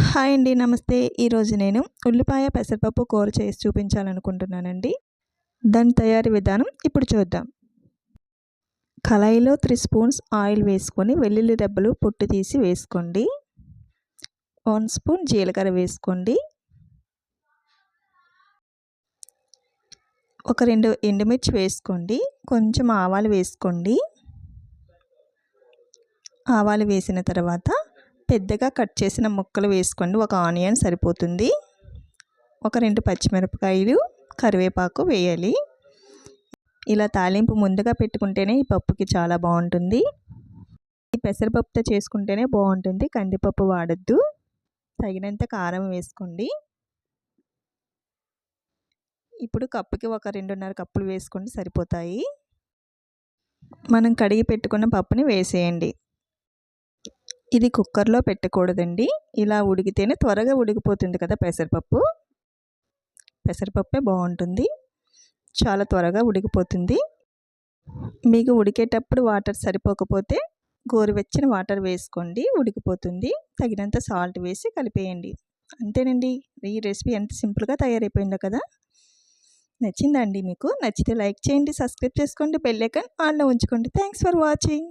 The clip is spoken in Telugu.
హాయ్ అండి నమస్తే. ఈరోజు నేను ఉల్లిపాయ పెసరపప్పు కూర చేసి చూపించాలనుకుంటున్నానండి. దాని తయారీ విధానం ఇప్పుడు చూద్దాం. కళాయిలో త్రీ స్పూన్స్ ఆయిల్ వేసుకొని వెల్లుల్లి రెబ్బలు పొట్టు తీసి వేసుకోండి. వన్ స్పూన్ జీలకర్ర వేసుకోండి. ఒక రెండు ఎండుమిర్చి వేసుకోండి. కొంచెం ఆవాలు వేసుకోండి. ఆవాలు వేసిన తర్వాత పెద్దగా కట్ చేసిన ముక్కలు వేసుకోండి. ఒక ఆనియన్ సరిపోతుంది. ఒక రెండు పచ్చిమిరపకాయలు కరివేపాకు వేయాలి. ఇలా తాలింపు ముందుగా పెట్టుకుంటేనే ఈ పప్పుకి చాలా బాగుంటుంది. ఈ పెసరపప్పుతో చేసుకుంటేనే బాగుంటుంది. కందిపప్పు వాడద్దు. తగినంత కారం వేసుకోండి. ఇప్పుడు కప్పుకి ఒక రెండున్నర కప్పులు వేసుకోండి. సరిపోతాయి. మనం కడిగి పెట్టుకున్న పప్పుని వేసేయండి. ఇది కుక్కర్లో పెట్టకూడదండి. ఇలా ఉడికితేనే త్వరగా ఉడికిపోతుంది కదా పెసరపప్పు. పెసరపప్పే బాగుంటుంది. చాలా త్వరగా ఉడికిపోతుంది. మీకు ఉడికేటప్పుడు వాటర్ సరిపోకపోతే గోరువెచ్చని వాటర్ వేసుకోండి. ఉడికిపోతుంది. తగినంత సాల్ట్ వేసి కలిపేయండి. అంతేనండి. ఈ రెసిపీ ఎంత సింపుల్గా తయారైపోయిందో కదా. నచ్చిందండి మీకు? నచ్చితే లైక్ చేయండి సబ్స్క్రైబ్ చేసుకోండి బెల్లైకన్ ఆన్లో ఉంచుకోండి. Thanks for watching.